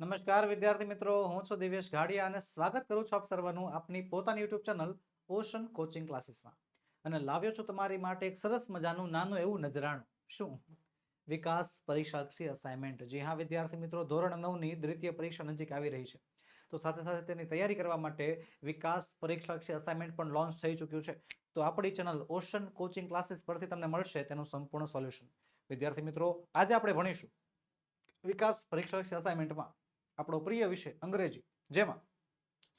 નમસ્કાર, વિદ્યાર્થી મિત્રો. હું છું દિવ્યેશ ઘાડિયા અને સ્વાગત કરું છું આપ સર્વનું આપની પોતાની યુટ્યુબ ચેનલ ઓશન કોચિંગ ક્લાસીસમાં. અને લાવ્યો છું તમારી માટે એક સરસ મજાનું નાનું એવું નજરાણું. શું? વિકાસ પરીક્ષાક્ષી અસાઇનમેન્ટ જી હા, વિદ્યાર્થી મિત્રો, ધોરણ નવની દ્વિતીય પરીક્ષા નજીક આવી રહી છે. તો સાથે સાથે તેની તૈયારી કરવા માટે વિકાસ પરીક્ષાક્ષી અસાઇનમેન્ટ પણ લોન્ચ થઈ ચૂક્યું છે. તો આપણી ચેનલ ઓશન કોચિંગ ક્લાસીસ પરથી તમને મળશે તેનું સંપૂર્ણ સોલ્યુશન વિદ્યાર્થી મિત્રો, આજે આપણે ભણીશું વિકાસ પરીક્ષાક્ષી અસાઇનમેન્ટમાં આપણો પ્રિય વિષય, અંગ્રેજી. જેમાં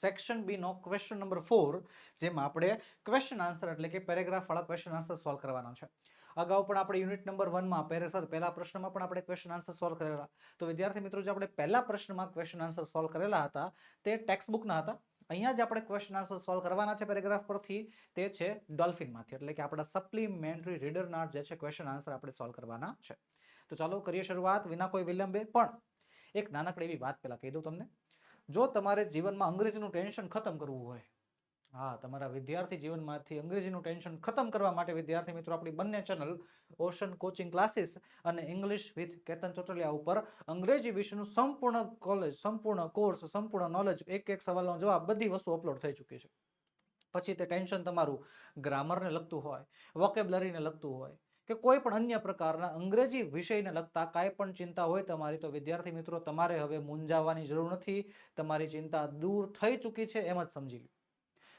સેક્શન બી નો ક્વેશ્ચન નંબર ફોર જેમાં આપણે ક્વેશ્ચન આન્સર એટલે કે પેરેગ્રાફવાળા ક્વેશ્ચન આન્સર સોલ્વ કરવાના છે. અગાઉ પણ આપણે યુનિટ નંબર વનમાં પેરેસર પહેલા પ્રશ્નમાં પણ આપણે ક્વેશ્ચન આન્સર સોલ્વ કરેલા. તો વિદ્યાર્થી મિત્રો, જે આપણે પહેલા પ્રશ્નમાં ક્વેશ્ચન આન્સર સોલ્વ કરેલા હતા, તે ટેક્સ્ટ બુકના હતા. અહીંયા જે આપણે ક્વેશ્ચન આન્સર સોલ્વ કરવાના છે પેરેગ્રાફ પરથી. તે છે ડોલ્ફિનમાંથી એટલે કે આપણા સપ્લિમેન્ટરી રીડરના જે છે ક્વેશ્ચન આન્સર આપણે સોલ્વ કરવાના છે. તો ચાલો કરીએ શરૂઆત, વિના કોઈ વિલંબે. પણ એક નાનકડી એવી વાત પેલા કહી દઉં તમને. જો તમારે જીવનમાં અંગ્રેજીનું ટેન્શન ખતમ કરવું હોય, હા, તમારા વિદ્યાર્થી જીવનમાંથી અંગ્રેજીનું ટેન્શન ખતમ કરવા માટે વિદ્યાર્થી મિત્રો, આપણી બંને ચેનલ ઓશન કોચિંગ ક્લાસીસ અને ઇંગ્લિશ વિથ કેતન ચોટલિયા ઉપર અંગ્રેજી વિશેનું સંપૂર્ણ કોલેજ સંપૂર્ણ કોર્સ સંપૂર્ણ નોલેજ એક એક સવાલનો જવાબ બધી વસ્તુ અપલોડ થઈ ચૂકી છે. પછી તે ટેન્શન તમારું ગ્રામરને લગતું હોય વોકેબલરીને લગતું હોય કે કોઈ પણ અન્ય પ્રકારના અંગ્રેજી વિષયને લગતા કાંઈ પણ ચિંતા હોય તમારી, તો વિદ્યાર્થી મિત્રો, તમારે હવે મૂંઝાવવાની જરૂર નથી. તમારી ચિંતા દૂર થઈ ચૂકી છે એમ જ સમજી લો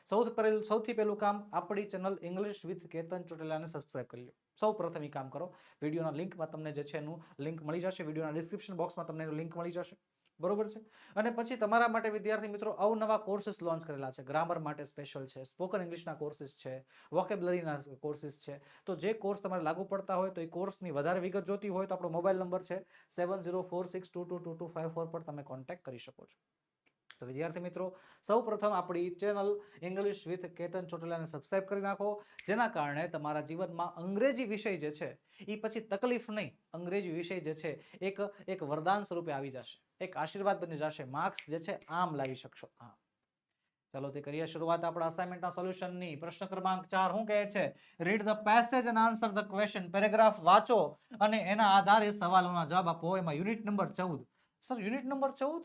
સૌથી પહેલું સૌથી પહેલું કામ, આપણી ચેનલ ઇંગ્લિશ વિથ કેતન ચોટેલાને સબસ્ક્રાઇબ કરી લો સૌ પ્રથમ એ કામ કરો. વિડીયોના લિંકમાં તમને જે છે એનું લિંક મળી જશે. વિડીયોના ડિસ્ક્રિપ્શન બોક્સમાં તમને એનું લિંક મળી જશે. બરોબર છે? અને પછી તમારા માટે વિદ્યાર્થી મિત્રો અવનવા કોર્સિસ લોન્ચ કરેલા છે. ગ્રામર માટે સ્પેશિયલ છે. સ્પોકન ઇંગ્લિશના કોર્સિસ છે. વોકેબલરીના કોર્સિસ છે. તો જે કોર્સ તમારે લાગુ પડતા હોય તો એ કોર્સની વધારે વિગત જોતી હોય તો આપણો મોબાઈલ નંબર છે seven zero four six two two two two five four પર તમે કોન્ટેક્ટ કરી શકો છો. તો વિદ્યાર્થી મિત્રો સૌ પ્રથમ આપણી ચેનલ ઇંગ્લિશ વિથ કેતન ચોટલાને સબસ્ક્રાઇબ કરી નાખો. જેના કારણે તમારા જીવનમાં અંગ્રેજી વિષય જે છે એ પછી તકલીફ નહીં, અંગ્રેજી વિષય જે છે, એક એક વરદાન સ્વરૂપે આવી જશે. એક આશીર્વાદ બની જશે. માર્ક્સ જે છે, આમ લાવી શકશો. હા ચાલો, તે કરીએ શરૂઆત આપણા અસાઇનમેન્ટના સોલ્યુશનની પ્રશ્ન ક્રમાંક ચાર શું કહે છે? Read the passage and answer the question paragraph વાંચો અને એના આધારે સવાલોના જવાબ આપો. એમાં યુનિટ નંબર ચૌદ. સર યુનિટ નંબર ચૌદ?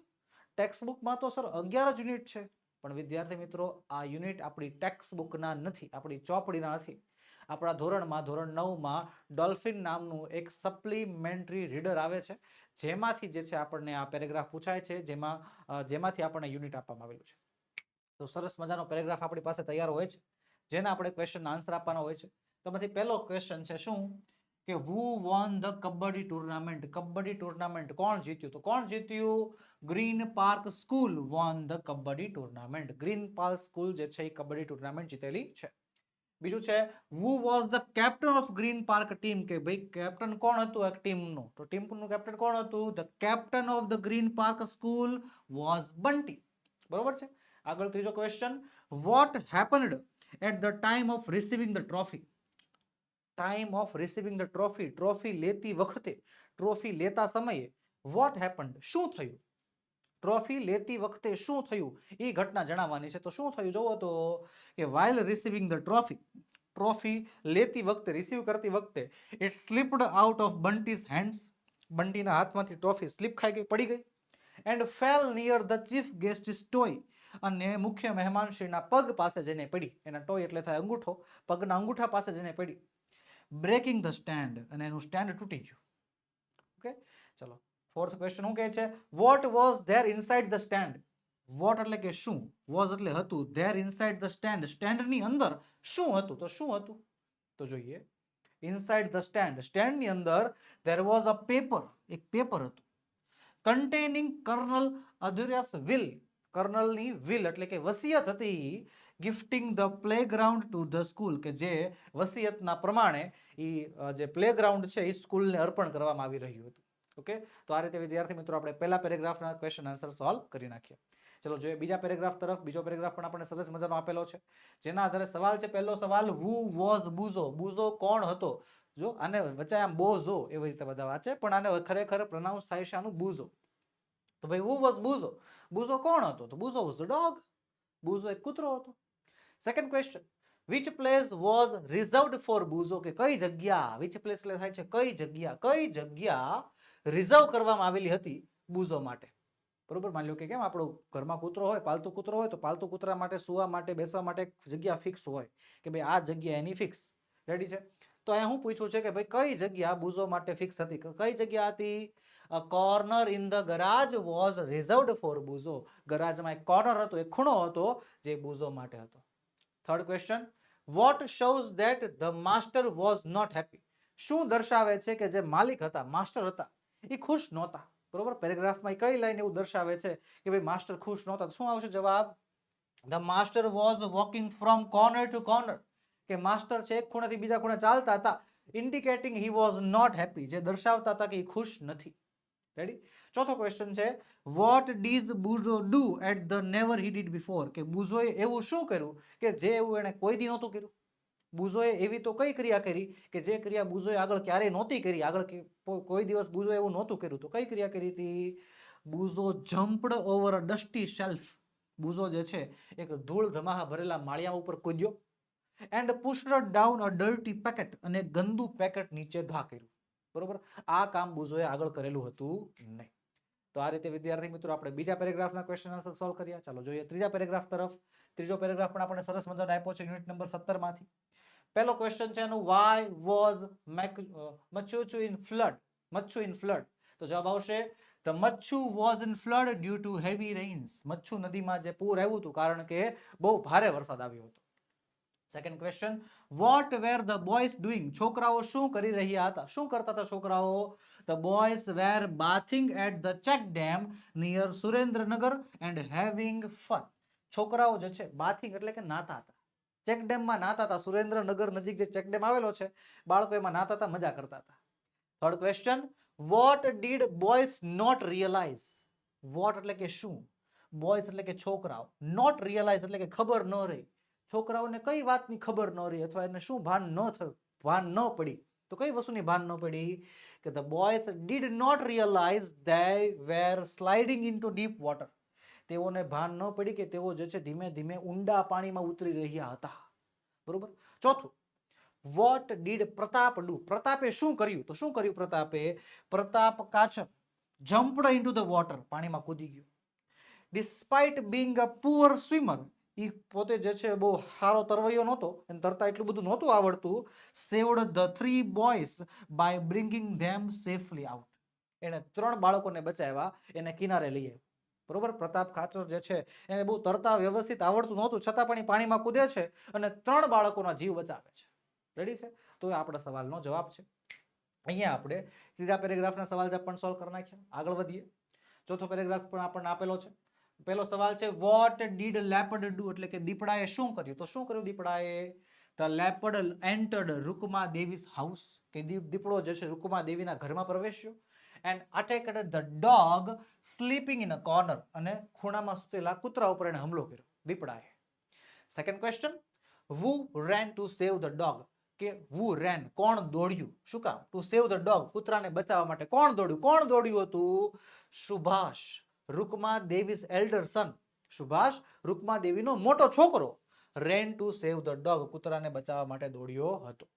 ટેક્સ્ટ બુકમાં તો સર અગિયાર જ યુનિટ છે. પણ વિદ્યાર્થી મિત્રો, આ યુનિટ આપણી ટેક્સ્ટ બુકના નથી. આપણી ચોપડીના નથી. આપણા ધોરણમાં, ધોરણ નવમાં ડોલ્ફિન નામનું એક સપ્લિમેન્ટરી રીડર આવે છે, જેમાંથી જે છે આપણને આ પેરેગ્રાફ પૂછાય છે, જેમાં જેમાંથી આપણને યુનિટ આપવામાં આવેલું છે. તો સરસ મજાનો પેરેગ્રાફ આપણી પાસે તૈયાર હોય છે, જેના આપણે ક્વેશ્ચન આન્સર આપવાનો હોય છે. તો એમાંથી પહેલો ક્વેશ્ચન છે શું? કે who won the kabaddi tournament kabaddi tournament કોણ જીત્યું? તો કોણ જીત્યું? Green Park School won the kabaddi tournament Green Park School જે છે એ કબડ્ડી ટુર્નામેન્ટ જીતેલી છે. બીજું છે who was the captain of Green Park team કે ભાઈ કેપ્ટન કોણ હતું એક ટીમનું તો ટીમનું કેપ્ટન કોણ હતું? The captain of the Green Park School was Bunty બરોબર છે? આગળ ત્રીજો question what happened at the time of receiving the trophy time of receiving the trophy trophy લેતી વખતે ટ્રોફી લેતા સમયે વોટ હેપન્ડ શું થયું? ટ્રોફી લેતી વખતે શું થયું? એ ઘટના જણાવવાની છે. તો શું થયું? જુઓ તો કે while receiving the trophy trophy લેતી વખતે રિસીવ કરતી વખતે it slipped out of Bunty's hands બંટીના હાથમાંથી ટ્રોફી સ્લીપ ખાઈ ગઈ, પડી ગઈ and fell near the chief guest toe અને મુખ્ય મહેમાનશ્રીના પગ પાસે જઈને પડી. એના ટોય એટલે થાય અંગૂઠો. પગના અંગૂઠા પાસે જઈને પડી. બ્રેકિંગ ધ સ્ટેન્ડ અને એનું સ્ટેન્ડ તૂટી ગયું. ઓકે ચલો. ફોર્થ ક્વેશ્ચન શું કહે છે? What was there inside the stand what એટલે કે શું? વોઝ એટલે હતું. ધેર ઇનસાઇડ ધ સ્ટેન્ડ સ્ટેન્ડની અંદર શું હતું? તો શું હતું? તો જોઈએ. ઇનસાઇડ ધ સ્ટેન્ડ સ્ટેન્ડની અંદર ધેર વોઝ અ પેપર એક પેપર હતું. કન્ટેનિંગ કર્નલ અધુર્યાસ વિલ કર્નલની વિલ એટલે કે વસિયત હતી. Gifting the playground to the school કે જે વસિયતના પ્રમાણે એ જે પ્લેગ્રાઉન્ડ છે એ સ્કૂલને અર્પણ કરવામાં આવી રહ્યું હતું. ઓકે? તો આ રીતે વિદ્યાર્થી મિત્રો આપણે પહેલા પેરેગ્રાફના ક્વેશ્ચન આન્સર સોલ્વ કરી નાખીએ. ચલો જોઈએ બીજા પેરેગ્રાફ તરફ. બીજો પેરેગ્રાફ પણ આપણને સરસ મજાનો આપેલો છે. જેના આધારે સવાલ છે, પહેલો સવાલ હુ વોઝ બુઝો બુઝો કોણ હતો? જો, આને વચ્ચે આમ બોઝો એવી રીતે બધા વાંચે, પણ આને ખરેખર પ્રનાઉન્સ થાય છે આનું બુઝો તો ભાઈ હુ વોઝ બુઝો બુઝો કોણ હતો? તો બુઝો વોઝ ડોગ બુઝો એક કૂતરો હતો. Second question which place was reserved for Buzo કે કઈ જગ્યા વિચ પ્લેસ એટલે થાય છે, કઈ જગ્યા કઈ જગ્યા રિઝર્વ કરવામાં આવેલી હતી બુઝો માટે. બરોબર? માની લો કે કેમ? આપણો ઘરમાં કૂતરો હોય, પાલતુ કૂતરો હોય, તો પાલતુ કૂતરા માટે, સુવા માટે, બેસવા માટે જગ્યા ફિક્સ હોય કે ભાઈ આ જગ્યા એની ફિક્સ રેડી છે? તો અહીંયા હું પૂછ્યું છે કે ભાઈ કઈ જગ્યા બુઝો માટે ફિક્સ હતી? કઈ જગ્યા હતી? Corner in the garage was reserved for Buzo. ગરાજમાં એક કોર્નર હતો, એક ખૂણો હતો જે બુઝો માટે હતો. Third question what shows that the master was not happy શું દર્શાવે છે કે જે માલિક હતા માસ્ટર હતા એ ખુશ નહોતા. બરોબર? પેરેગ્રાફમાં કઈ લાઈન એવું દર્શાવે છે કે ભાઈ માસ્ટર ખુશ નહોતા? શું આવશે જવાબ? The master was walking from corner to corner કે માસ્ટર છે એક ખૂણેથી બીજા ખૂણે ચાલતા હતા indicating he was not happy જે દર્શાવતા હતા કે એ ખુશ નથી. રેડી ચોથો ક્વેશ્ચન છે what did Buzo do at the never he did before કે બુઝોએ એવું શું કર્યું કે જે એવું એણે કોઈ દી નહોતું કર્યું? બુઝોએ એવી તો કઈ ક્રિયા કરી કે જે ક્રિયા બુઝોએ આગળ ક્યારેય નહોતી કરી? આગળ કોઈ દિવસ બુઝો એવું નહોતું કર્યું તો કઈ ક્રિયા કરી હતી? Bujho jumped over a dusty shelf Bujho જે છે, એક ધૂળ ધમાહા ભરેલા માળિયા ઉપર કૂદ્યો and pushed down a dirty packet અને ગંદુ પેકેટ નીચે ઘા કર્યું. બરોબર? આ કામ બુઝોએ આગળ કરેલું હતું નહીં. તો આ રીતે, વિદ્યાર્થી મિત્રો, આપણે બીજા પેરેગ્રાફના ક્વેશ્ચન આન્સર સોલ્વ કર્યા. ચાલો જોઈએ ત્રીજા પેરેગ્રાફ તરફ. ત્રીજો પેરેગ્રાફ પણ આપણને સરસ મજાનો આપ્યો છે યુનિટ નંબર 17 માંથી પહેલો ક્વેશ્ચન છે એનું why was Machchhu in flood Machchhu in flood તો જવાબ આવશે the Machchhu was in flood due to heavy rains Machchhu નદીમાં જે પૂર આવ્યું હતું, કારણ કે બહુ ભારે વરસાદ આવ્યો હતો. Second question what were the boys doing છોકરાઓ શું કરી રહ્યા હતા? શું કરતા હતા છોકરાઓ? The boys were bathing at the check dam near Surendranagar and having fun છોકરાઓ જે છે બાથિંગ એટલે કે નાતા હતા. ચેક ડેમમાં નાતા હતા. સુરેન્દ્રનગર નજીક જે ચેક ડેમ આવેલો છે, બાળકો એમાં નાતા હતા, મજા કરતા હતા. Third question what did boys not realize what એટલે કે શું? બોયઝ એટલે કે છોકરાઓ. નોટ રિયલાઇઝ એટલે કે ખબર ન રહી. છોકરાઓને કઈ વાતની ખબર ન રહી? અથવા એને શું ભાન ન થયું? ભાન ન પડી. તો કઈ વસ્તુની ભાન ન પડી? કે the boys did not realize they were sliding into deep water તેઓને ભાન ન પડી કે તેઓ જે છે ધીમે ધીમે ઊંડા પાણીમાં ઉતરી રહ્યા હતા. બરોબર? ચોથું, વોટ ડીડ પ્રતાપ ડુ? પ્રતાપે શું કર્યું? તો શું કર્યું પ્રતાપે? Pratap Kachap jumped into the water પાણીમાં કૂદી ગયો. Despite being a poor swimmer એ પોતે જે છે બહુ સારો તરવૈયો નહોતો, એને તરતા એટલું બધું નહોતું આવડતું saved the three boys by bringing them safely out એણે ત્રણ બાળકોને બચાવ્યા, એને કિનારે લઈ આવ્યો. બરોબર? પ્રતાપ ખાચર જે છે, એને બહુ તરતા વ્યવસ્થિત આવડતું નહોતું, છતાં પણ એ પાણીમાં કૂદે છે અને ત્રણ બાળકોના જીવ બચાવે છે. રેડી છે? તો એ આપણા સવાલનો જવાબ છે. અહીંયા આપણે ત્રીજા પેરેગ્રાફના સવાલ જ પણ સોલ્વ કરી નાખ્યા. આગળ વધીએ. ચોથો પેરેગ્રાફ પણ આપણને આપેલો છે. પહેલો સવાલ છે વોટ ડીડ લેપડ ડુ એટલે કે દીપડાએ શું કર્યું? તો શું કર્યું દીપડાએ? The leopard entered Rukma Devi's house કે દીપ- દીપડો જે છે રૂકમા દેવીના ઘરમાં પ્રવેશ્યો. And attacked the dog sleeping in a corner અને ખૂણામાં સૂતેલા કૂતરા ઉપર એને હુમલો કર્યો દીપડાએ second question who ran to save the dog કે વુ રેન કોણ દોડ્યું શું કામ ટુ સેવ ધ ડોગ કૂતરાને બચાવવા માટે કોણ દોડ્યું કોણ દોડ્યું હતું સુભાષ રૂકમા દેવીસ એલ્ડર સન સુભાષ રૂકમા દેવીનો મોટો છોકરો ran to save the dog કૂતરાને બચાવવા માટે દોડ્યો હતો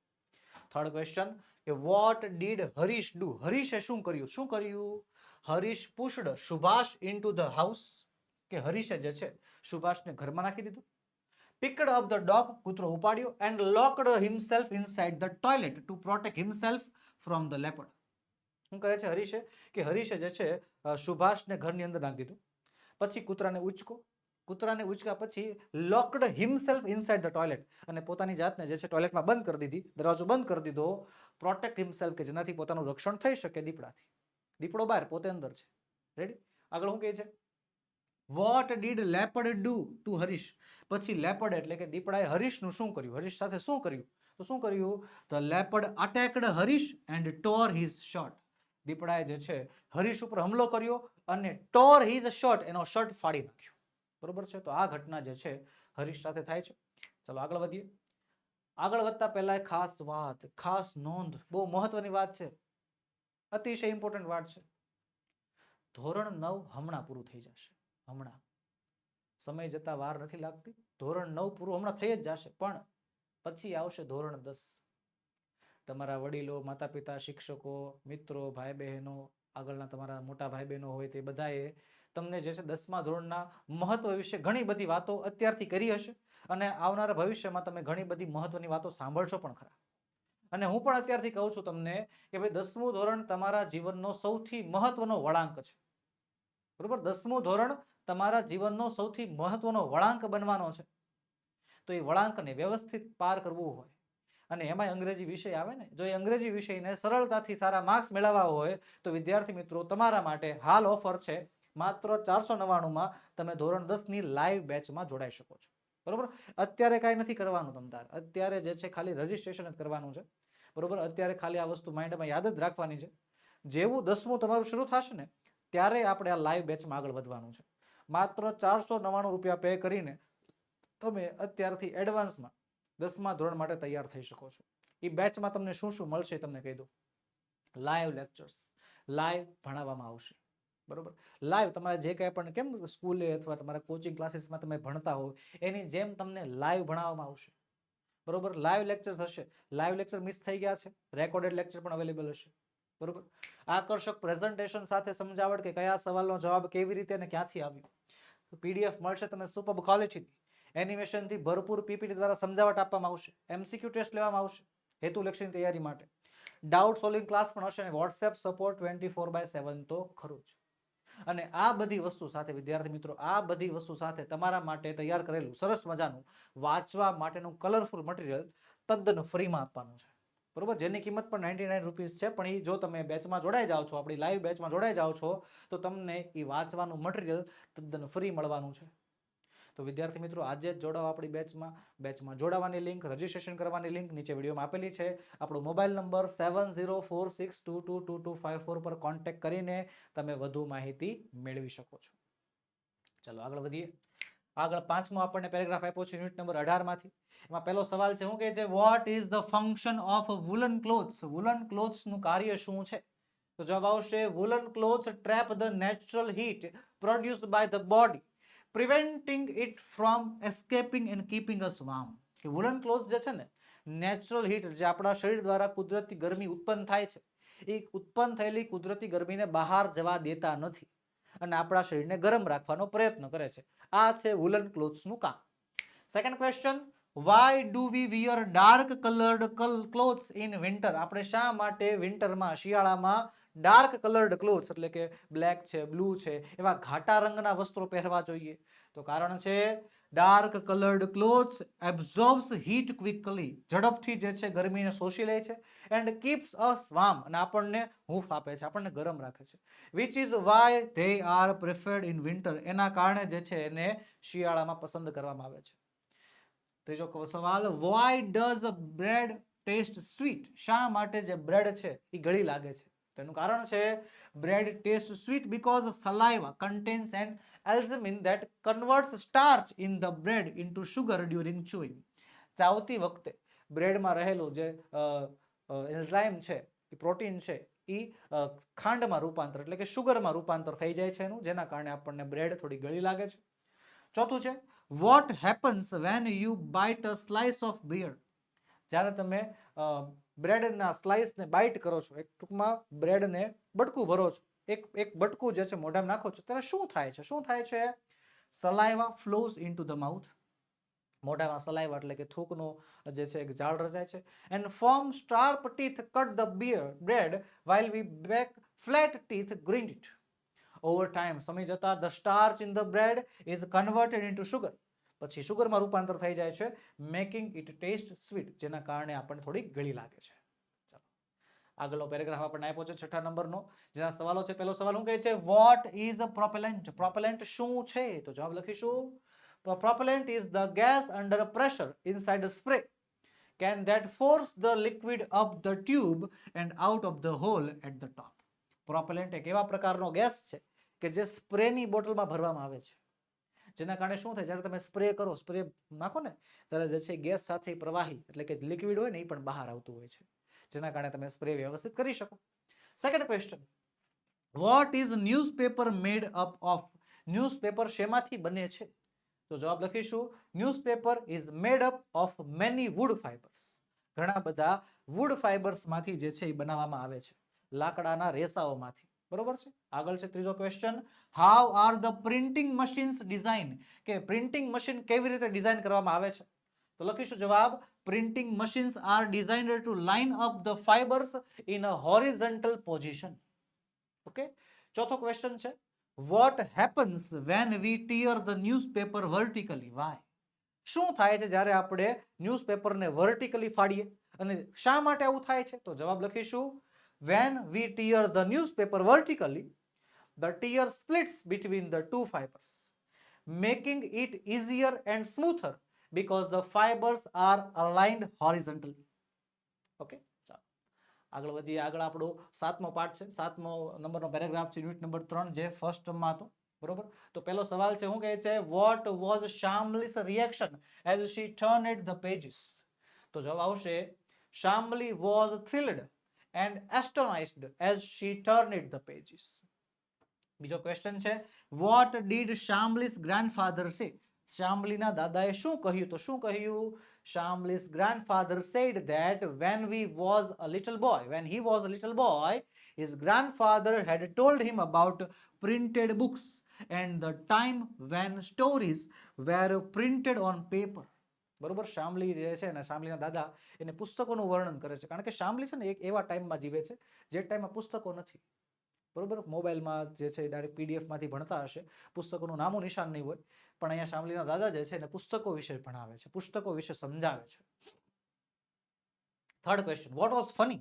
થર્ડ ક્વેશ્ચન કે વોટ ડીડ હરીશ ડુ હરીશે શું કર્યું? શું કર્યું? Harish pushed Subhash into the house કે હરીશે જે છે, સુભાષને ઘરમાં નાખી દીધું. પિકડ અપ ધ ડોગ કૂતરો ઉપાડ્યો and locked himself inside the toilet to protect himself from the leopard શું કરે છે હરીશે? કે હરીશે જે છે સુભાષને ઘરની અંદર નાખી દીધું. પછી કૂતરાને ઉચકો કૂતરાને ઉચકા પછી locked himself inside the toilet અને પોતાની જાતને જે છે ટોયલેટમાં બંધ કરી દીધી, દરવાજો બંધ કરી દીધો પ્રોટેક્ટ હિમસેલ્ફ કે જેનાથી પોતાનું રક્ષણ થઈ શકે દીપડાથી. દીપડો બહાર, પોતે અંદર છે. રેડી આગળ શું કહે છે what did leopard do to Harish પછી લેપડ એટલે કે દીપડાએ હરીશનું શું કર્યું? હરીશ સાથે શું કર્યું? તો શું કર્યું? The leopard attacked Harish and tore his shirt દીપડાએ જે છે હરીશ ઉપર હુમલો કર્યો અને ટોર હિઝ શર્ટ એનો શર્ટ ફાડી નાખ્યો. બરોબર છે? તો આ ઘટના જે છે, હરીશ સાથે થાય છે. ચલો આગળ વધીએ. આગળ વધતા પહેલા ખાસ વાત, ખાસ નોંધ, બહુ મહત્વની વાત છે. અતિશય ઇમ્પોર્ટન્ટ વાત છે. ધોરણ નવ હમણાં પૂરું થઈ જશે. હમણાં. સમય જતા વાર નથી લાગતી. ધોરણ નવ પૂરું હમણાં થઈ જ જશે, પણ પછી આવશે ધોરણ દસ. તમારા વડીલો માતા પિતા શિક્ષકો, મિત્રો ભાઈ બહેનો આગળના તમારા મોટા ભાઈ બહેનો હોય તે બધાએ તમને જે છે દસમા ધોરણના મહત્વ વિશે ઘણી બધી વાતો અત્યારથી કરી હશે અને આવનારા ભવિષ્યમાં તમે ઘણી બધી મહત્વની વાતો સાંભળશો પણ ખરા. અને હું પણ અત્યારથી કહું છું તમને કે ભાઈ દસમું ધોરણ તમારા જીવનનો સૌથી મહત્વનો વળાંક છે. બરોબર? દસમું ધોરણ તમારા જીવનનો સૌથી મહત્વનો વળાંક બનવાનો છે. તો એ વળાંકને વ્યવસ્થિત પાર કરવું હોય. અને એમાંય અંગ્રેજી વિષય આવે ને, જો એ અંગ્રેજી વિષયને સરળતાથી સારા માર્ક્સ મેળવવા હોય, તો વિદ્યાર્થી મિત્રો તમારા માટે હાલ ઓફર છે, માત્ર ચારસો નવ્વાણુંમાં તમે ધોરણ દસની લાઈવ બેચમાં જોડાઈ શકો છો. બરોબર? અત્યારે કાંઈ નથી કરવાનું તમ તારે. અત્યારે જે છે ખાલી રજીસ્ટ્રેશન જ કરવાનું છે. બરોબર? અત્યારે ખાલી આ વસ્તુ માઇન્ડમાં યાદ જ રાખવાની છે. જેવું દસમું તમારું શરૂ થશે ને, ત્યારે આપણે આ લાઈવ બેચમાં આગળ વધવાનું છે. માત્ર ચારસો નવ્વાણું રૂપિયા પે કરીને તમે અત્યારથી એડવાન્સમાં દસમા ધોરણ માટે તૈયાર થઈ શકો છો. એ બેચમાં તમને શું શું મળશે તમને કહી દઉં. લાઈવ લેક્ચર્સ લાઈવ ભણાવવામાં આવશે. બરોબર? લાઈવ તમારે જે કંઈ પણ કેમ સ્કૂલે અથવા તમારા કોચિંગ ક્લાસીસમાં તમે ભણતા હો એની જેમ તમને લાઈવ ભણાવવામાં આવશે. બરોબર? લાઈવ લેક્ચર્સ હશે. લાઈવ લેક્ચર મિસ થઈ ગયા છે. રેકોર્ડેડ લેક્ચર પણ અવેલેબલ હશે. બરોબર? આકર્ષક પ્રેઝન્ટેશન સાથે સમજાવટ કે કયા સવાલનો જવાબ કેવી રીતે અને ક્યાંથી આવ્યો? પીડીએફ મળશે તમને સુપર ક્વોલિટીની એનિમેશનથી ભરપૂર પીપીટી દ્વારા સમજાવટ આપવામાં આવશે, એમસીક્યુ ટેસ્ટ લેવામાં આવશે હેતુલક્ષીની તૈયારી માટે. ડાઉટ સોલ્વિંગ ક્લાસ પણ હશે અને WhatsApp support twenty four by seven તો ખરું જ. અને આ બધી વસ્તુ સાથે, વિદ્યાર્થી મિત્રો, આ બધી વસ્તુ સાથે તમારા માટે તૈયાર કરેલું સરસ મજાનું વાંચવા માટેનું કલરફુલ મટીરિયલ તદ્દન ફ્રીમાં આપવાનું છે. બરોબર? જેની કિંમત પણ નાઇન્ટી નાઇન રૂપીઝ છે, પણ એ જો તમે બેચમાં જોડાઈ જાઓ છો, આપણી લાઈવ બેચમાં જોડાઈ જાઓ છો, તો તમને એ વાંચવાનું મટીરિયલ તદ્દન ફ્રી મળવાનું છે. તો વિદ્યાર્થી મિત્રો, આજે જ જોડાઓ આપણી બેચમાં. બેચમાં જોડાવાની લિંક, રજીસ્ટ્રેશન કરવાની લિંક નીચે વિડીયોમાં આપેલી છે. આપણો mobile number seven zero four six two two two two five four પર કોન્ટેક્ટ કરીને તમે વધુ માહિતી મેળવી શકો છો. ચલો આગળ વધીએ. આગળ પાંચમો આપણને પેરેગ્રાફ આપ્યો છે, યુનિટ નંબર અઢારમાંથી એમાં પહેલો સવાલ છે, શું કહે છે? What is the function of woollen clothes woollen ક્લોથ્સનું કાર્ય શું છે? તો જવાબ આવશે woollen clothes trap the natural heat produced by the body preventing it from escaping and keeping us warm કે વુલન ક્લોથ જે છે ને નેચરલ હીટ જે આપણા શરીર દ્વારા કુદરતી ગરમી ઉત્પન્ન થાય છે, એ ઉત્પન્ન થયેલી કુદરતી ગરમીને બહાર જવા દેતા નથી અને આપણા શરીરને ગરમ રાખવાનો પ્રયત્ન કરે છે. આ છે વુલન ક્લોથ્સનું કામ. Second question why do we wear dark coloured કલ ક્લોથ્સ ઇન વિન્ટર આપણે શા માટે વિન્ટરમાં શિયાળામાં ડાર્ક કલર્ડ ક્લોથ્સ એટલે કે બ્લેક છે, બ્લુ છે, એવા ઘાટા રંગના વસ્ત્રો પહેરવા જોઈએ. તો કારણ છે, dark coloured clothes absorbs heat quickly ઝડપથી જે છે, ગરમીને શોષી લે છે એન્ડ કીપ્સ અસ વાર્મ અને આપણને હૂંફ આપે છે, આપણને ગરમ રાખે છે. Which is why they are preferred in winter એના કારણે જે છે, એને શિયાળામાં પસંદ કરવામાં આવે છે. ત્રીજો સવાલ why does bread taste sweet શા માટે જે બ્રેડ છે, એ ગળી લાગે છે? તેનું કારણ છે bread taste sweet because saliva contains and enzyme that converts starch in the bread into sugar during chewing ચાવતી વખતે બ્રેડમાં રહેલું જે એન્ઝાઇમ છે, એ પ્રોટીન છે, એ ખાંડમાં રૂપાંતર એટલે કે શુગરમાં રૂપાંતર થઈ જાય છે એનું, જેના કારણે આપણને બ્રેડ થોડી ગળી લાગે છે. ચોથું છે what happens when you bite a slice of beer જ્યારે તમે બ્રેડના સ્લાઇસને બાઇટ કરો છો, એક ટૂંકમાં બ્રેડને બટકું ભરો છો, એક એક બટકું જે છે મોઢામાં નાખો છો, ત્યારે શું થાય છે? શું થાય છે? Saliva flows into the mouth. મોઢામાં સલાઈવા એટલે કે થૂકનો જે છે એક ઝાડ રચાય છે. And front sharp teeth cut the beer bread while we back flat teeth grind it. Over time સમય જતા the starch in the bread is converted into sugar. પછી શુગરમાં રૂપાંતર થઈ જાય છે. મેકિંગ ઇટ ટેસ્ટ સ્વીટ, જેના કારણે આપણને થોડી ગળી લાગે છે. ચાલો. આગળનો પેરેગ્રાફ આપણને આપ્યો છે છઠ્ઠા નંબરનો. જેના સવાલો છે, પહેલો સવાલ શું કહે છે? What is a propellant propellant શું છે? તો જવાબ લખીશું. Propellant is the gas under pressure inside spray can that force the liquid up the tube and out of the hole at the top? Propellant એક એવા પ્રકારનો ગેસ છે કે જે સ્પ્રેની બોટલમાં ભરવામાં આવે છે? જેના કારણે શું થાય? જ્યારે તમે સ્પ્રે કરો સ્પ્રે નાખો ને, ત્યારે જે છે ગેસ સાથે પ્રવાહી, એટલે કે લિક્વિડ હોય ને, એ પણ બહાર આવતું હોય છે. જેના કારણે તમે સ્પ્રે વ્યવસ્થિત કરી શકો. Second question what is newspaper made up of newspaper શેમાંથી બને છે? તો જવાબ લખીશું. Newspaper is made up of many wood fibres ઘણા બધા વુડ ફાઇબર્સમાંથી જે છે એ બનાવવામાં આવે છે. લાકડાના રેસાઓમાંથી. બરોબર છે? આગળ છે ત્રીજો question how are the printing machines design કે પ્રિન્ટિંગ મશીન કેવી રીતે ડિઝાઇન કરવામાં આવે છે? તો લખીશું જવાબ printing machines are designed to line up the fibres in a horizontal position okay ચોથો ક્વેશ્ચન છે what happens when we tear the newspaper vertically why શું થાય છે જ્યારે આપણે ન્યૂઝપેપરને વર્ટિકલી ફાડીએ? અને શા માટે આવું થાય છે? તો જવાબ લખીશું when we tear the newspaper vertically the tear splits between the two fibers making it easier and smoother because the fibers are aligned horizontally Okay. આગળ વધીએ આગળ આપણો સાતમો પાઠ છે સાતમો નંબરનો પેરેગ્રાફ છે યુનિટ નંબર ત્રણ જે ફર્સ્ટમાં હતો બરોબર તો પહેલો સવાલ છે શું કહે છે what was Shamli's reaction as she turn at the pages તો જવાબ આવશે Shamli was thrilled and astonished as she turn it the pages બીજો ક્વેશ્ચન છે what did Shamli's grandfather say શામલીના દાદાએ શું કહ્યું તો શું કહ્યું શામલીસ grandfather said that when we was a little boy when he was a little boy his grandfather had told him about printed books and the time when stories were printed on paper બરોબર? શામલી જે છે ને, શામલીના દાદા એને પુસ્તકોનું વર્ણન કરે છે. કારણ કે શામલી છે ને, એક એવા ટાઈમમાં જીવે છે, જે ટાઈમમાં પુસ્તકો નથી. બરોબર? મોબાઈલમાં જે છે ડાયરેક્ટ પીડીએફમાંથી ભણતા હશે. પુસ્તકોનું નામું નિશાન નહીં હોય. પણ અહીંયા શામલીના દાદા જે છે એને પુસ્તકો વિશે ભણાવે છે, પુસ્તકો વિશે સમજાવે છે. Third question what was funny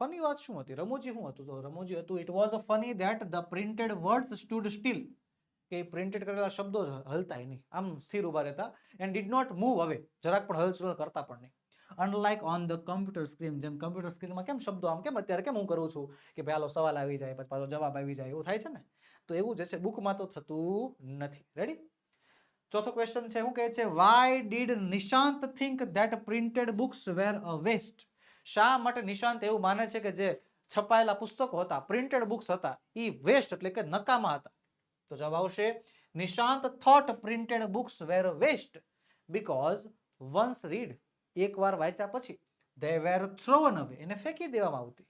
funny વાત શું હતી? રમૂજી શું હતું? તો રમૂજી હતું it was a funny that the printed words stood still કે પ્રિન્ટેડ કરેલા શબ્દો જ હલતા નહીં. આમ સ્થિર ઊભા રહેતા એન્ડ ડીડ નોટ મૂવ હવે જરાક પણ હલચલ કરતા પણ નહીં. Unlike on the computer screen જેમ કમ્પ્યુટર સ્ક્રીનમાં કેમ શબ્દો આમ કેમ અત્યારે કેમ હું કરું છું? કે ભાઈ, હાલો, સવાલ આવી જાય, પછી પાછો જવાબ આવી જાય. એવું થાય છે ને? તો એવું જે છે બુકમાં તો થતું નથી. રેડી ચોથો ક્વેશ્ચન છે શું કહે છે why did Nishant think that printed books were a waste શા માટે નિશાંત એવું માને છે કે જે છપાયેલા પુસ્તકો હતા પ્રિન્ટેડ બુક્સ હતા એ વેસ્ટ એટલે કે નકામા હતા? તો જવાબ આવશે, Nishant thought printed books were waste because once read એકવાર વાંચ્યા પછી ધે વેર થ્રોવન અવે એને ફેંકી દેવામાં આવતી.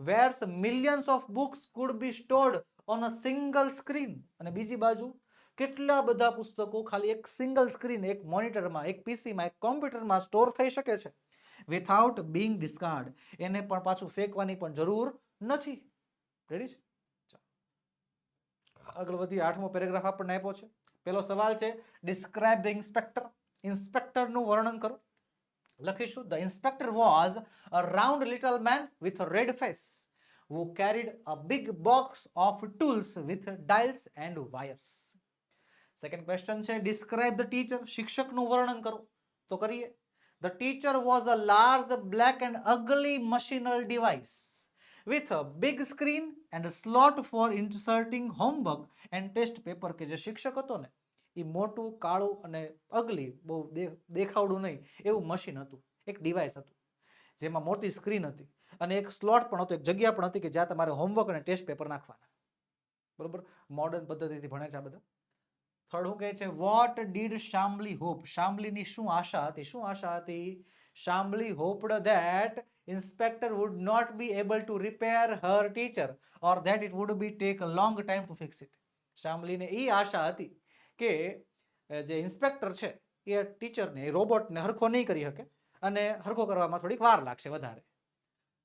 Whereas millions of books could be stored on a single screen અને બીજી બાજુ, કેટલા બધા પુસ્તકો ખાલી એક સિંગલ સ્ક્રીન એક મોનિટરમાં એક પીસીમાં એક કોમ્પ્યુટરમાં સ્ટોર થઈ શકે છે? વિથઆઉટ બિંગ ડિસ્કાર્ડ એને પણ પાછું ફેંકવાની પણ જરૂર નથી. રેડી છે. આગળ વધી આઠમો પેરેગ્રાફ આપણને આપ્યો છે. પેલો સવાલ છે ડિસ્ક્રાઇબ ધ ઇન્સ્પેક્ટર ઇન્સ્પેક્ટરનું વર્ણન કરો. લખીશું the inspector was a round little man with a red face who carried a big box of tools with dials and wires. Second question છે ડિસ્ક્રાઇબ ધ ટીચર શિક્ષકનું વર્ણન કરો. તો કરીએ. The teacher was a large black and ugly mechanical device with a big screen and slot for inserting homework and test paper કે જે શિક્ષક હતો ને, એ મોટું, કાળું અને અગલી બહુ દેખાવડું નહીં, એવું મશીન હતું, એક ડિવાઇસ હતું, જેમાં મોટી સ્ક્રીન હતી અને એક સ્લોટ પણ હતો, એક જગ્યા પણ હતી કે જ્યાં તમારે હોમવર્ક અને ટેસ્ટ પેપર નાખવાના. બરોબર? મોડર્ન પદ્ધતિથી ભણે છે આ બધા. થર્ડ હું કહે છે? વોટ ડીડ શામલી હોપ શામલીની શું આશા હતી? શું આશા હતી? Shamli hoped that inspector would not be able to repair her teacher or that it would be take a long time to fix it. શામલીને એ આશા હતી કે જે ઇન્સ્પેક્ટર છે, એ ટીચરને એ રોબોટને હરખો નહીં કરી શકે અને હરખો કરવામાં થોડીક વાર લાગશે વધારે.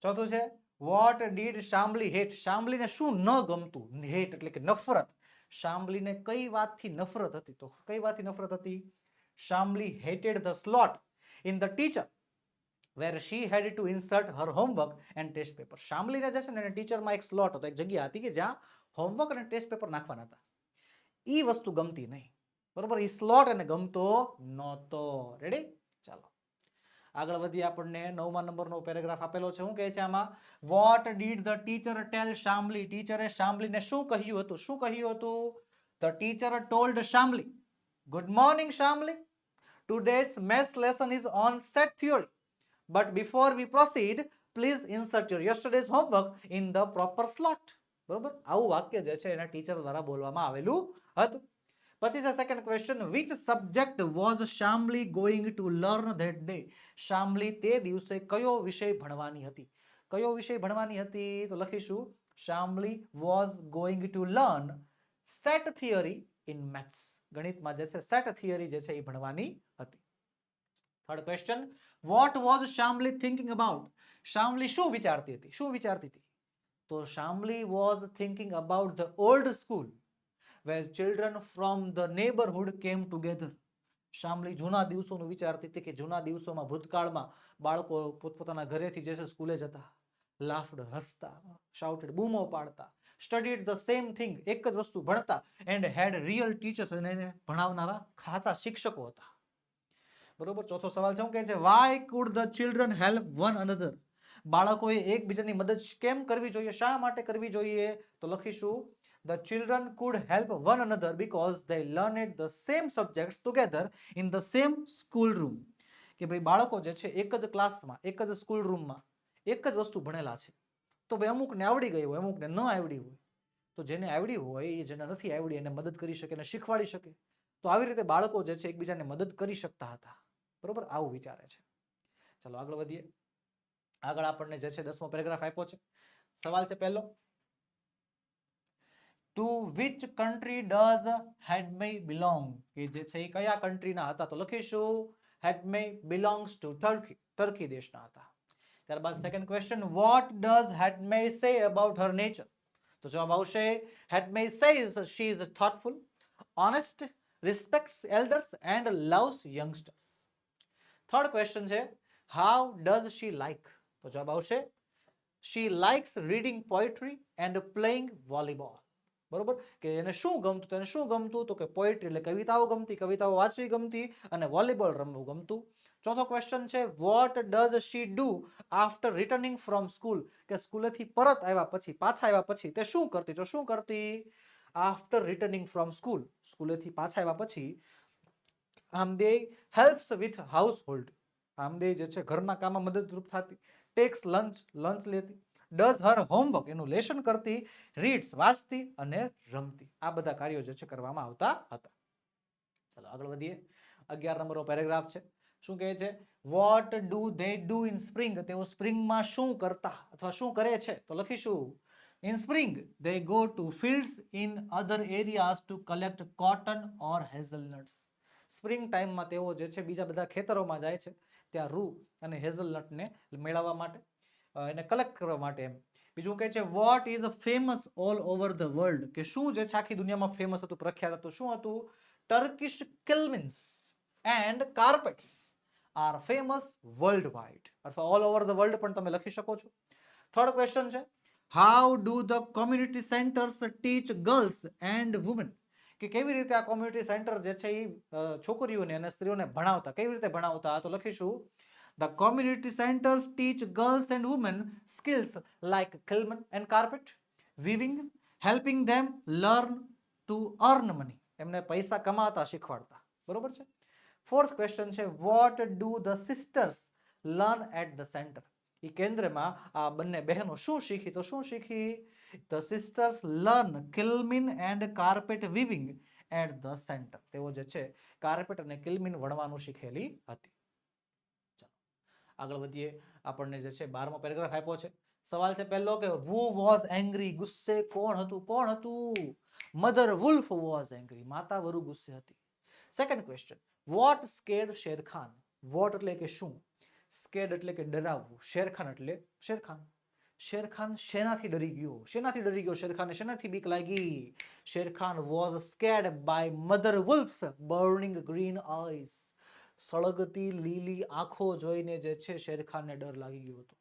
ચોથું છે વોટ ડીડ શામલી હેટ શામલીને શું ન ગમતું? હેટ એટલે કે નફરત. શામલીને કઈ વાતથી નફરત હતી? તો કઈ વાતથી નફરત હતી? Shamli hated the slot in the teacher where she had to insert her homework and test paper શામલીને જે છે ને, એને ટીચરમાં એક સ્લોટ હતો, એક જગ્યા હતી કે જ્યાં હોમવર્ક અને ટેસ્ટ પેપર નાખવાના હતા. એ વસ્તુ ગમતી નહીં. બરોબર? એ સ્લોટ એને ગમતો નહોતો. રેડી ચાલો. આગળ વધી આપણને. નવમા નંબરનો પેરેગ્રાફ આપેલો છે. શું કહે છે આમાં? What did the teacher tell Shamli? ટીચરે શામલીને શું કહ્યું હતું? શું કહ્યું હતું? The teacher told Shamli good morning Shamli. Today's maths lesson is on set theory. But before we proceed, please insert your yesterday's homework in the proper slot. બરોબર? આવું વાક્ય જે છે એના ટીચર દ્વારા બોલવામાં આવેલું હતું. પછી છે second question which subject was Shamli going to learn that day Shamli તે દિવસે કયો વિષય ભણવાની હતી? કયો વિષય ભણવાની હતી? તો લખીશું. Shamli was going to learn set theory in maths ગણિતમાં જે છે સેટ થિયરી જે છે એ ભણવાની હતી. Third question what was Shamli thinking about Shamli શું વિચારતી હતી? શું વિચારતી હતી? તો Shamli was thinking about the old school where children from the neighbourhood came together Shamli જૂના દિવસોનું વિચારતી હતી કે જૂના દિવસોમાં ભૂતકાળમાં બાળકો પોતપોતાના ઘરેથી જે છે સ્કૂલે જતા. લાફડ હસતા શાઉટેડ બૂમો પાડતા. સ્ટડીડ ધ સેમ થિંગ એક જ વસ્તુ ભણતા. એન્ડ હેડ રિયલ ટીચર્સ અને ભણાવનારા ખાસા શિક્ષકો હતા. બરોબર? ચોથો સવાલ છે શું કહે છે why could the children help one another બાળકોએ એકબીજાની મદદ કેમ કરવી જોઈએ? શા માટે કરવી જોઈએ? તો લખીશું the children could help one another because learn at the same subjects together in the same school room કે ભાઈ, બાળકો જે છે, એક જ ક્લાસમાં એક જ સ્કૂલ રૂમમાં એક જ વસ્તુ ભણેલા છે. તો ભાઈ, અમુકને આવડી ગઈ હોય, અમુકને ન આવડી હોય. તો જેને આવડી હોય, એ જેને નથી આવડી, એને મદદ કરી શકે એને શીખવાડી શકે. તો આવી રીતે બાળકો જે છે, એકબીજાને મદદ કરી શકતા હતા. બરોબર? આવું વિચારે છે. ચલો આગળ વધીએ. આગળ આપણને જે છે દસમો પેરેગ્રાફ આપ્યો છે. સવાલ છે પહેલો. To which country does Hedme belong કે જે છે એ કયા કન્ટ્રીના હતા? તો લખીશું. Hedme belongs to Turkey Turkey દેશના હતા. ત્યારબાદ second question what does Hedme say about her nature તો જવાબ આવશે Hedme says she is thoughtful honest respects elders and loves youngsters third question છે હાઉ ડઝ શી લાઈક તો જવાબ આવશે she likes reading poetry and playing volleyball બરોબર? કે એને શું ગમતું તેને શું ગમતું? તો કે પોએટ્રી એટલે કવિતાઓ ગમતી, કવિતાઓ વાંચવી ગમતી અને વોલીબોલ રમવું ગમતું. ચોથો ક્વેશ્ચન છે what does she do after returning from school કે સ્કૂલેથી પરત આવ્યા પછી, પાછા આવ્યા પછી તે શું કરતી? તો શું કરતી? આફ્ટર રિટર્નિંગ ફ્રોમ સ્કૂલ સ્કૂલેથી પાછા આવ્યા પછી આમદે હેલ્પ્સ વિથ હાઉસ હોલ્ડ આમદેય જે છે, ઘરના કામમાં મદદરૂપ થતી ટેક્સ લંચ લંચ લેતી ડઝ હર હોમવર્ક એનું લેશન કરતી રીડ્સ વાંચતી અને રમતી. આ બધા કાર્યો જે છે, કરવામાં આવતા હતા. ચાલો આગળ વધીએ. અગિયાર નંબરનો પેરેગ્રાફ છે. શું કહે છે? What do they do in spring તેઓ સ્પ્રિંગમાં શું કરતા અથવા શું કરે છે? તો લખીશું. In spring they go to fields in other areas to collect cotton or hazelnuts. Spring ટાઈમમાં તેઓ જે છે બીજા બધા ખેતરોમાં જાય છે. ત્યાં રૂ અને હેઝલનટને મેળવવા માટે એને કલેક્ટ કરવા માટે એમ. બીજું કહે છે what is famous all over the world કે શું જે છે આખી દુનિયામાં ફેમસ હતું, પ્રખ્યાત હતું, શું હતું? Turkish kilims and carpets are famous worldwide અથવા ઓલ ઓવર ધ વર્લ્ડ પણ તમે લખી શકો છો. થર્ડ ક્વેશ્ચન છે how do the community centres teach girls and women કે કેવી રીતે આ કોમ્યુનિટી સેન્ટર જે છે એ છોકરીઓને અને સ્ત્રીઓને ભણાવતા? કેવી રીતે ભણાવતા? તો લખીશું. The community centres teach girls and women skills like kilim and carpet weaving helping them learn to earn money એમને પૈસા કમાતા, શીખવાડતા. બરોબર છે? ફોર્થ ક્વેશ્ચન છે what do the sisters learn at the centre એ કેન્દ્રમાં આ બંને બહેનો શું શીખી? તો શું શીખી? The sisters learn kilim and carpet weaving at the centre તેઓ જે છે કાર્પેટ અને કિલ્મિન વણવાનું શીખેલી હતી. આગળ વધીએ. આપણને જે છે, બારમો પેરેગ્રાફ આપ્યો છે. સવાલ છે પહેલો કે વુ વોઝ એંગ્રી ગુસ્સે કોણ હતું? કોણ હતું? મધર વુલ્ફ વોઝ એંગ્રી માતા વરુ ગુસ્સે હતી. Second question what scared Shere Khan what એટલે કે શું? સ્કેડ એટલે કે ડરાવવું. શેરખાન એટલે શેરખાન શેરખાન શેનાથી ડરી ગયો? શેનાથી ડરી ગયો શેરખાને? શેનાથી બીક લાગી? Shere Khan was scared by mother wolf's burning green eyes સળગતી લીલી આંખો જોઈને જે છે શેરખાનને ડર લાગી ગયો હતો.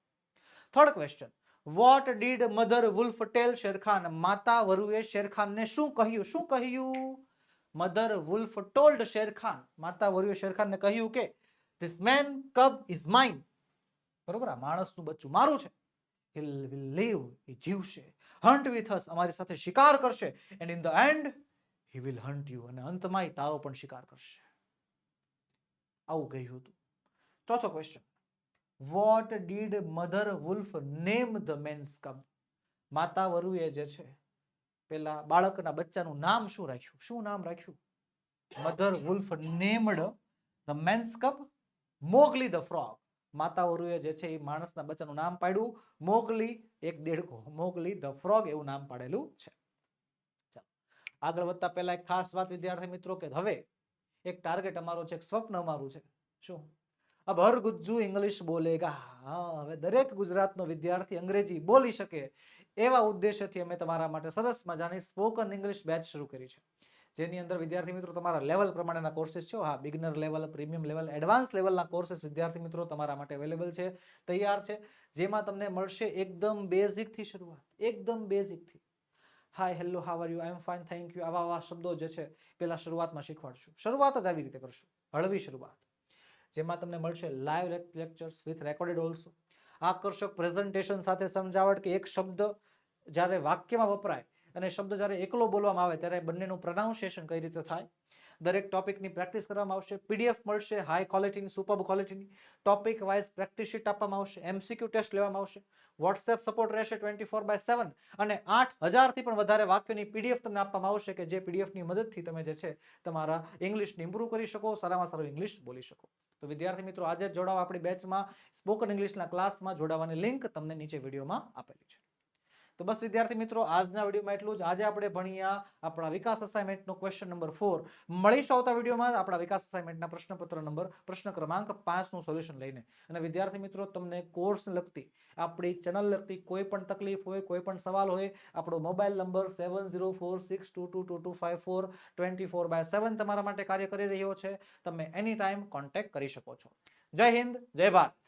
Third question what did mother wolf tell Shere Khan? માતા વરુએ શેરખાનને શું કહ્યું? શું કહ્યું? Mother wolf told Shere Khan. માતા વરુએ શેરખાનને કહ્યું કે this man cub is mine બરોબર? આ માણસનું બચ્ચું મારું છે. Will એ જીવશે. હન્ટ વિથ અસ અમારી સાથે શિકાર કરશે. And in the end he will hunt you અને અંતમાં એ તારો પણ શિકાર કરશે. આવું કહ્યું હતું. ચોથો question what did mother wolf name the man's cub માતા વરુએ જે છે, પેલા બાળકના બચ્ચાનું નામ શું રાખ્યું? શું નામ રાખ્યું? Mother wolf named the man's cub Mowgli the frog માતાઓરુએ જે છે એ માણસના બચ્ચાનું નામ પાડ્યું. મોગલી એક દેડકો મોગલી ધ ફ્રોગ એવું નામ પાડેલું છે. આગળ વધતા પહેલા એક ખાસ વાત વિદ્યાર્થી મિત્રો કે હવે એક ટાર્ગેટ અમારો છે, એક સ્વપ્ન અમારું છે. શું? અબ હર ગુજ્જુ ઇંગ્લિશ બોલેગા હા, હવે દરેક ગુજરાતનો વિદ્યાર્થી અંગ્રેજી બોલી શકે. એવા ઉદ્દેશ્યથી અમે તમારા માટે સરસ મજાની સ્પોકન ઇંગ્લિશ બેચ શરૂ કરી છે. જેની અંદર વિદ્યાર્થી મિત્રો તમારા લેવલ પ્રમાણેના કોર્સિસ છે. હા beginner level premium level advance લેવલના કોર્સિસ વિદ્યાર્થી મિત્રો તમારા માટે અવેલેબલ છે, તૈયાર છે. જેમાં તમને મળશે એકદમ બેઝિકથી શરૂઆત, એકદમ બેઝિકથી hi hello how are you I am fine thank you આવા આવા શબ્દો જે છે પહેલાં શરૂઆતમાં શીખવાડશું. શરૂઆત જ આવી રીતે કરશું. હળવી શરૂઆત. જેમાં તમને મળશે live lectures with recorded also આકર્ષક પ્રેઝન્ટેશન સાથે સમજાવટ કે એક શબ્દ જ્યારે વાક્યમાં વપરાય અને શબ્દ જ્યારે એકલો બોલવામાં આવે ત્યારે બંનેનું પ્રનાઉન્સિએશન કઈ રીતે થાય? દરેક ટોપિકની પ્રેક્ટિસ કરવામાં આવશે પીડીએફ મળશે હાઈ ક્વોલિટીની સુપર ક્વોલિટીની ટોપિક વાઇઝ પ્રેક્ટિસ શીટ આપવામાં આવશે એમસીક્યુ ટેસ્ટ લેવામાં આવશે. વોટ્સએપ સપોર્ટ રહેશે ટ્વેન્ટી ફોર બાય સેવન અને આઠ હજારથી પણ વધારે વાક્યોની પીડીએફ તમને આપવામાં આવશે કે જે પીડીએફની મદદથી તમે જે છે તમારા ઇંગ્લિશને ઇમ્પ્રૂવ કરી શકો, સારામાં સારું ઇંગ્લિશ બોલી શકો. તો વિદ્યાર્થી મિત્રો, આજે જ જોડાઓ આપણી બેચમાં સ્પોકન ઇંગ્લિશના ક્લાસમાં જોડાવાની લિંક તમને નીચે વિડીયોમાં આપેલી છે. તો બસ વિદ્યાર્થી મિત્રો, આજના વિડીયોમાં એટલું જ. આજે આપણે ભણ્યા આપણા વિકાસ અસાઇનમેન્ટનો ક્વેશ્ચન નંબર ફોર મળીશું આવતા વિડીયોમાં આપણા વિકાસ અસાઇનમેન્ટના પ્રશ્નપત્ર નંબર પ્રશ્ન ક્રમાંક પાંચનું સોલ્યુશન લઈને. અને વિદ્યાર્થી મિત્રો, તમને કોર્સ લગતી, આપણી ચેનલ લગતી કોઈ પણ તકલીફ હોય, કોઈ પણ સવાલ હોય, આપણો mobile number seven zero four six two two two two five four twenty four by seven તમારા માટે કાર્ય કરી રહ્યો છે. તમે એની ટાઈમ કોન્ટેક્ટ કરી શકો છો. જય હિન્દ, જય ભારત.